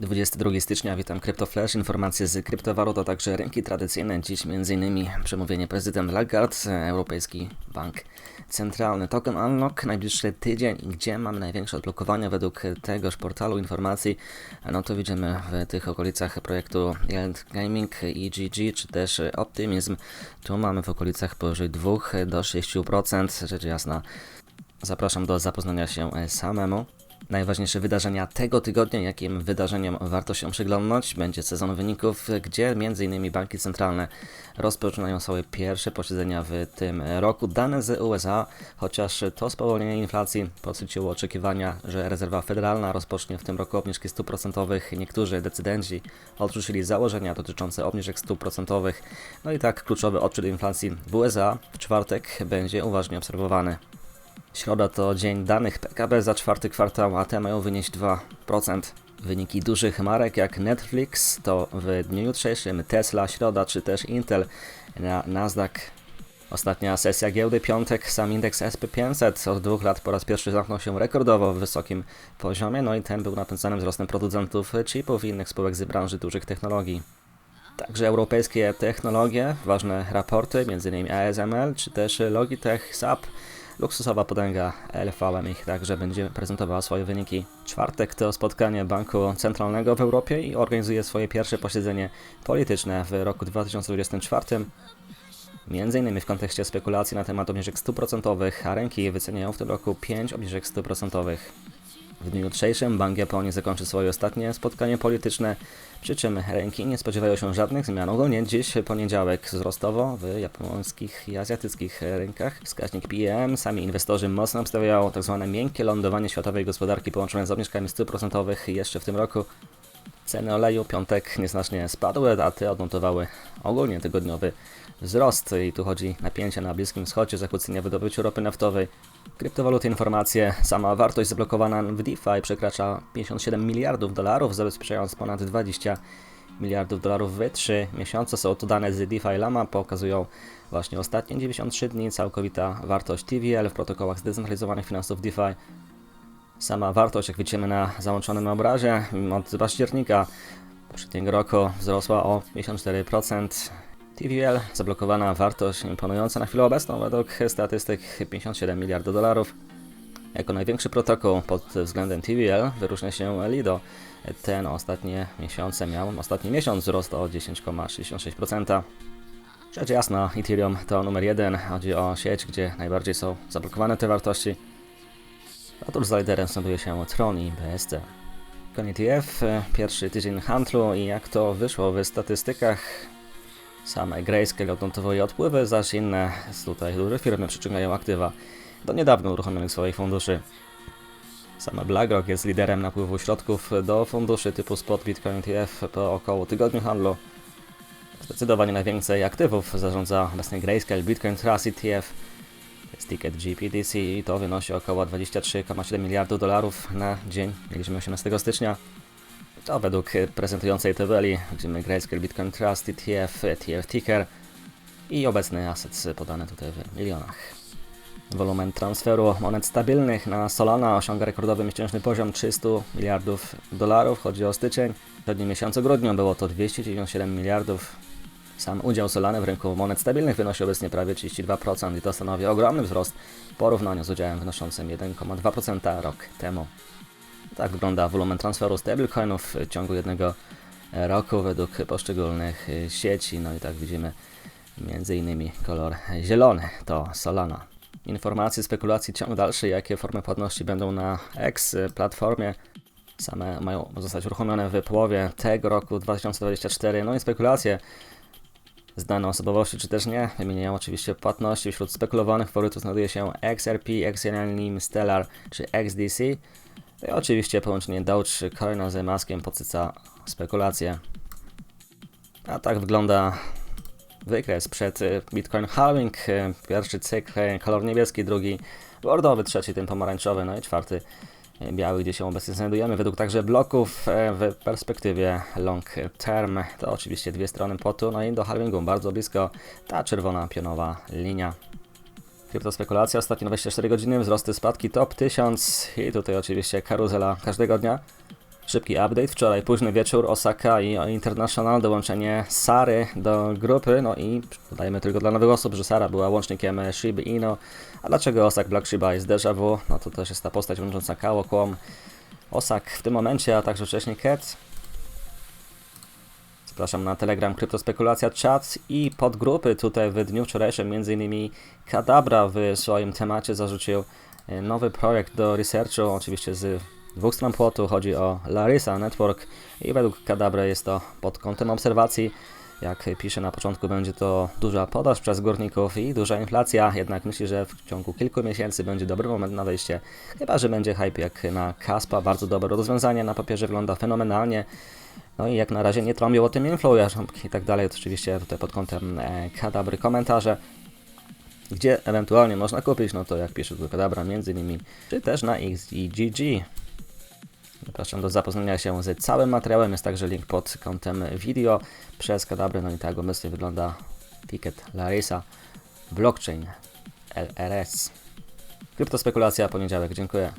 22 stycznia, witam CryptoFlash, informacje z kryptowalut, a także rynki tradycyjne. Dziś m.in. przemówienie prezydent Lagarde, Europejski Bank Centralny, Token Unlock, najbliższy tydzień, gdzie mamy największe odblokowania według tegoż portalu informacji. No to widzimy w tych okolicach projektu Yield Gaming, EGG, czy też Optimism. Tu mamy w okolicach powyżej 2 do 6%, rzecz jasna. Zapraszam do zapoznania się samemu. Najważniejsze wydarzenia tego tygodnia, jakim wydarzeniem warto się przyglądnąć, będzie sezon wyników, gdzie m.in. banki centralne rozpoczynają swoje pierwsze posiedzenia w tym roku. Dane z USA, chociaż to spowolnienie inflacji podsyciło oczekiwania, że rezerwa federalna rozpocznie w tym roku obniżki stóp procentowych. Niektórzy decydenci odrzucili założenia dotyczące obniżek stóp procentowych. No i tak kluczowy odczyt inflacji w USA w czwartek będzie uważnie obserwowany. Środa to dzień danych PKB za czwarty kwartał, a te mają wynieść 2%. Wyniki dużych marek jak Netflix to w dniu jutrzejszym Tesla, środa czy też Intel na Nasdaq. Ostatnia sesja giełdy piątek, sam indeks SP500 od dwóch lat po raz pierwszy zamknął się rekordowo w wysokim poziomie, no i ten był napędzany wzrostem producentów chipów i innych spółek z branży dużych technologii. Także europejskie technologie, ważne raporty, m.in. ASML czy też Logitech, SAP, Luksusowa potęga LVM ich także będzie prezentowała swoje wyniki. Czwartek to spotkanie Banku Centralnego w Europie i organizuje swoje pierwsze posiedzenie polityczne w roku 2024. Między innymi w kontekście spekulacji na temat obniżek 100%, a rynki wyceniają w tym roku 5 obniżek 100%. W dniu jutrzejszym Bank Japonii zakończy swoje ostatnie spotkanie polityczne, przy czym rynki nie spodziewają się żadnych zmian. Ogólnie dziś poniedziałek wzrostowo w japońskich i azjatyckich rynkach. Wskaźnik PM, sami inwestorzy mocno obstawiają tzw. Miękkie lądowanie światowej gospodarki połączone z obniżkami 100% jeszcze w tym roku. Ceny oleju piątek nieznacznie spadły, a te odnotowały ogólnie tygodniowy wzrost. I tu chodzi napięcie na Bliskim Wschodzie, zakłócenia wydobyciu ropy naftowej. Kryptowaluty informacje, sama wartość zablokowana w DeFi przekracza 57 miliardów dolarów, zabezpieczając ponad 20 miliardów dolarów w 3 miesiące. Są to dane z DeFi Lama, pokazują właśnie ostatnie 93 dni, całkowita wartość TVL w protokołach zdecentralizowanych finansów DeFi Sama wartość, jak widzimy na załączonym obrazie, od października poprzedniego roku wzrosła o 54%. TVL zablokowana wartość imponująca na chwilę obecną według statystyk 57 miliardów dolarów. Jako największy protokół pod względem TVL wyróżnia się Lido. Ten ostatnie miesiące miał, ostatni miesiąc wzrost o 10,66%. Rzecz jasna, Ethereum to numer jeden. Chodzi o sieć, gdzie najbardziej są zablokowane te wartości. Otóż za liderem znajduje się Tron i BSC. Kon ETF, pierwszy tydzień handlu i jak to wyszło w statystykach. Same Grayscale odnotowuje odpływy, zaś inne tutaj duże firmy przyciągają aktywa do niedawno uruchomionych swoich funduszy. Same BlackRock jest liderem napływu środków do funduszy typu Spot Bitcoin ETF po około tygodniu handlu. Zdecydowanie najwięcej aktywów zarządza obecnie Grayscale Bitcoin Trust ETF jest ticket GPDC i to wynosi około 23,7 miliardów dolarów na dzień. Mieliśmy 18 stycznia. To według prezentującej tabeli widzimy Grayscale Bitcoin Trust, ETF, ETF Ticker i obecne assets podane tutaj w milionach. Wolumen transferu monet stabilnych na Solana osiąga rekordowy miesięczny poziom 300 miliardów dolarów. Chodzi o styczeń. W przednim miesiącu grudniu było to 297 miliardów sam udział Solany w rynku monet stabilnych wynosi obecnie prawie 32% i to stanowi ogromny wzrost w porównaniu z udziałem wynoszącym 1,2% rok temu. Tak wygląda wolumen transferu stablecoinów w ciągu jednego roku według poszczególnych sieci. No i tak widzimy między innymi kolor zielony to Solana. Informacje, spekulacji, ciąg dalszy, jakie formy płatności będą na X platformie. Same mają zostać uruchomione w połowie tego roku 2024. No i spekulacje znane osobowości, czy też nie. Wymieniają oczywiście płatności. Wśród spekulowanych faworytów znajduje się XRP, XNLM, Stellar czy XDC. I oczywiście połączenie Dogecoina z maskiem podsyca spekulacje. A tak wygląda wykres przed y, Bitcoin Halving. Y, pierwszy cykl y, kolor niebieski, drugi bordowy, trzeci ten pomarańczowy, no i czwarty biały, gdzie się obecnie znajdujemy. Według także bloków e, w perspektywie long term to oczywiście dwie strony potu, no i do halvingu bardzo blisko ta czerwona pionowa linia. Kryptospekulacja, ostatnie 24 godziny, wzrosty, spadki, top 1000 i tutaj oczywiście karuzela każdego dnia. Szybki update, wczoraj późny wieczór, Osaka i International, dołączenie Sary do grupy, no i dodajemy tylko dla nowych osób, że Sara była łącznikiem Shiba Inu, a dlaczego Osak Black Shiba jest déjà vu, no to też jest ta postać łącząca Kało, Kłom, Osak w tym momencie, a także wcześniej Cat. Zapraszam na Telegram Kryptospekulacja Chat i podgrupy. Tutaj w dniu wczorajszym, m.in. Kadabra w swoim temacie zarzucił e, nowy projekt do researchu, oczywiście z dwóch stron płotu, chodzi o Larissa Network i według Kadabra jest to pod kątem obserwacji, jak pisze na początku, będzie to duża podaż przez górników i duża inflacja, jednak myśli, że w ciągu kilku miesięcy będzie dobry moment na wejście, chyba, że będzie hype jak na Kaspa, bardzo dobre rozwiązanie, na papierze wygląda fenomenalnie, no i jak na razie nie trąbią o tym inflow i tak dalej, oczywiście tutaj pod kątem e, Kadabry komentarze, gdzie ewentualnie można kupić, no to jak pisze tu Kadabra między innymi, czy też na XGG. Zapraszam do zapoznania się z całym materiałem, jest także link pod kątem video przez Kadabry, no i tak obecnie wygląda ticket Larissa blockchain LRS. Kryptospekulacja, poniedziałek, dziękuję.